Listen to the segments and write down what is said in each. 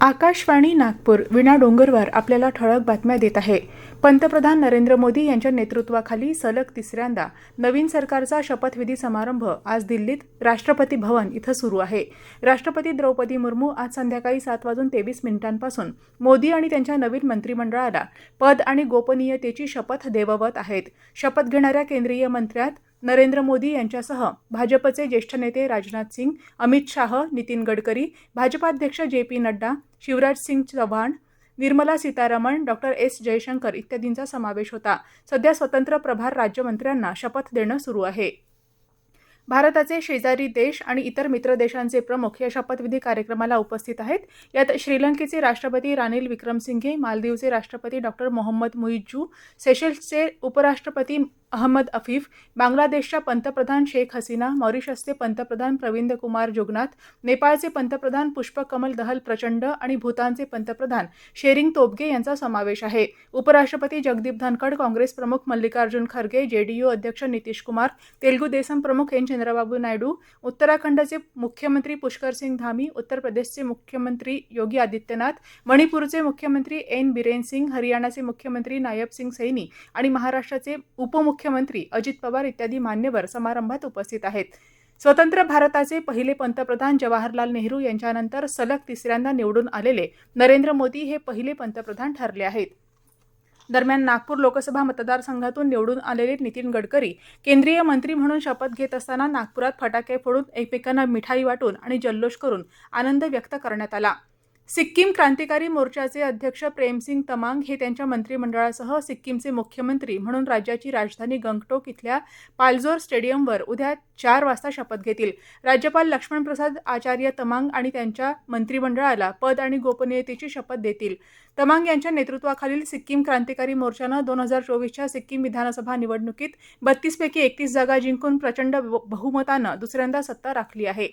आकाशवाणी नागपूर विणा डोंगरवर आपल्याला ठळक बातम्या देत आहे. पंतप्रधान नरेंद्र मोदी यांच्या नेतृत्वाखाली सलग तिसऱ्यांदा नवीन सरकारचा शपथविधी समारंभ आज दिल्लीत राष्ट्रपती भवन इथं सुरू आहे. राष्ट्रपती द्रौपदी मुर्मू आज संध्याकाळी सात वाजून तेवीस मिनिटांपासून मोदी आणि त्यांच्या नवीन मंत्रिमंडळाला पद आणि गोपनीयतेची शपथ देववत आहेत. शपथ घेणाऱ्या केंद्रीय मंत्र्यात नरेंद्र मोदी यांच्यासह भाजपचे ज्येष्ठ नेते राजनाथ सिंग अमित शाह नितीन गडकरी भाजपाध्यक्ष J P Nadda Shivraj Singh Chouhan Nirmala Sitharaman doctor S. Jaishankar इत्यादींचा समावेश होता. सध्या स्वतंत्र प्रभार राज्यमंत्र्यांना शपथ देणं सुरू आहे. भारताचे शेजारी देश आणि इतर मित्र देशांचे प्रमुख या शपथविधी कार्यक्रमाला उपस्थित आहेत. यात श्रीलंकेचे राष्ट्रपती रानिल विक्रमसिंघे मालदीवचे राष्ट्रपती डॉक्टर मोहम्मद मुइज्जू सेशल्सचे उपराष्ट्रपती अहमद अफीफ बांगलादेशच्या पंतप्रधान शेख हसीना मॉरिशसचे पंतप्रधान प्रविंद कुमार जुगनाथ नेपाळचे पंतप्रधान पुष्पकमल दहल प्रचंड आणि भूतानचे पंतप्रधान शेरिंग तोबगे यांचा समावेश आहे. उपराष्ट्रपती जगदीप धनखड काँग्रेस प्रमुख मल्लिकार्जुन खरगे जेडीयू अध्यक्ष नितीश कुमार तेलुगू देसम प्रमुख एन. चंद्रबाबू नायडू उत्तराखंडचे मुख्यमंत्री पुष्कर सिंग धामी उत्तर प्रदेशचे मुख्यमंत्री योगी आदित्यनाथ मणिपूरचे मुख्यमंत्री एन बिरेन सिंग हरियाणाचे मुख्यमंत्री नायब सिंग सैनी आणि महाराष्ट्राचे उपमुख्यमंत्री अजित पवार इत्यादी मान्यवर समारंभात उपस्थित आहेत. स्वतंत्र भारताचे पहिले पंतप्रधान जवाहरलाल नेहरू यांच्यानंतर सलग तिसऱ्यांदा निवडून आलेले नरेंद्र मोदी हे पहिले पंतप्रधान ठरले आहेत. दरम्यान नागपूर लोकसभा मतदारसंघातून निवडून आलेले नितीन गडकरी केंद्रीय मंत्री म्हणून शपथ घेत असताना नागपुरात फटाके फोडून एकमेकांना मिठाई वाटून आणि जल्लोष करून आनंद व्यक्त करण्यात आला. सिक्कीम क्रांतिकारी मोर्चाचे अध्यक्ष प्रेमसिंग तमांग हे त्यांच्या मंत्रिमंडळासह सिक्कीमचे मुख्यमंत्री म्हणून राज्याची राजधानी गंगटोक इथल्या पालजोर स्टेडियमवर उद्या चार वाजता शपथ घेतील. राज्यपाल लक्ष्मणप्रसाद आचार्य तमांग आणि त्यांच्या मंत्रिमंडळाला पद आणि गोपनीयतेची शपथ देतील. तमांग यांच्या नेतृत्वाखालील सिक्कीम क्रांतिकारी मोर्चानं दोन हजार चोवीसच्या सिक्कीम विधानसभा निवडणुकीत बत्तीसपैकी एकतीस जागा जिंकून प्रचंड बहुमतानं दुसऱ्यांदा सत्ता राखली आहे.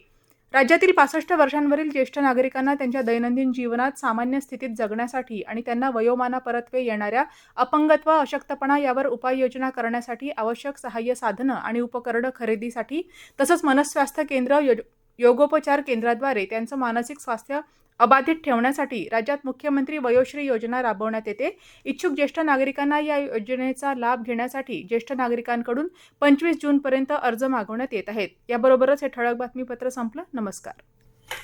राज्यातील पासष्ट वर्षांवरील ज्येष्ठ नागरिकांना त्यांच्या दैनंदिन जीवनात सामान्य स्थितीत जगण्यासाठी आणि त्यांना वयोमानापरत्वे येणाऱ्या अपंगत्व अशक्तपणा यावर उपाययोजना करण्यासाठी आवश्यक सहाय्य साधनं आणि उपकरणं खरेदीसाठी तसंच मनस्वास्थ्य केंद्र यो योगोपचार केंद्राद्वारे त्यांचं मानसिक स्वास्थ्य अबाधित ठेवण्यासाठी राज्यात मुख्यमंत्री वयोश्री योजना राबवण्यात येते. इच्छुक ज्येष्ठ नागरिकांना या योजनेचा लाभ घेण्यासाठी ज्येष्ठ नागरिकांकडून पंचवीस जूनपर्यंत अर्ज मागवण्यात येत आहेत. याबरोबरच हे ठळक बातमीपत्र संपलं. नमस्कार.